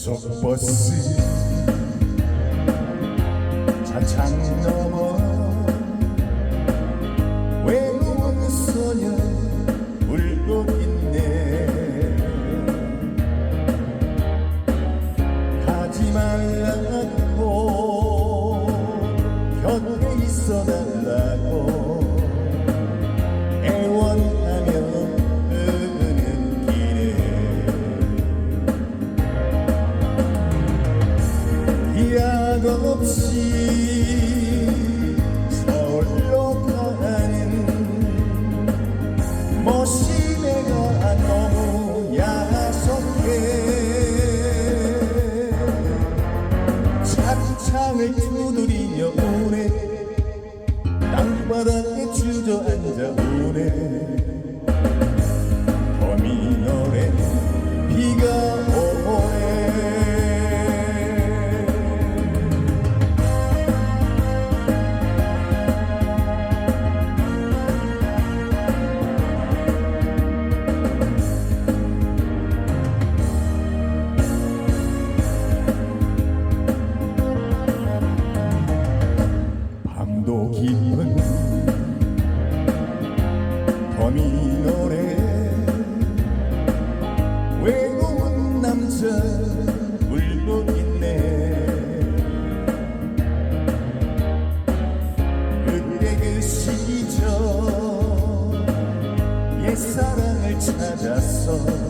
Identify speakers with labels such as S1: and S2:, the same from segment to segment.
S1: só passe. 생각 없이 서울로 가는 멋있 밤이 노래. 외로운 남자 울고 있네. 그때 그 시절 옛사랑을 찾았어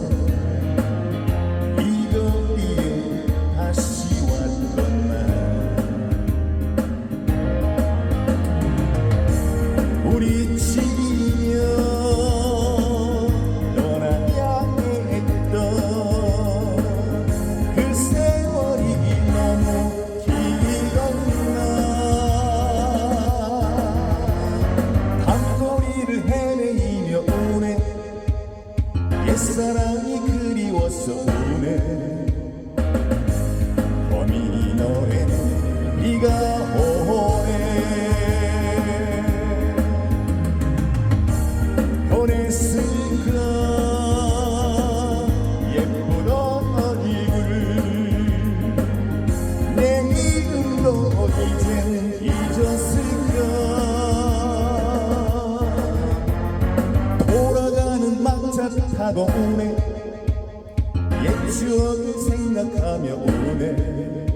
S1: será. 지나고 오네. 옛 추억을 생각하며 오네.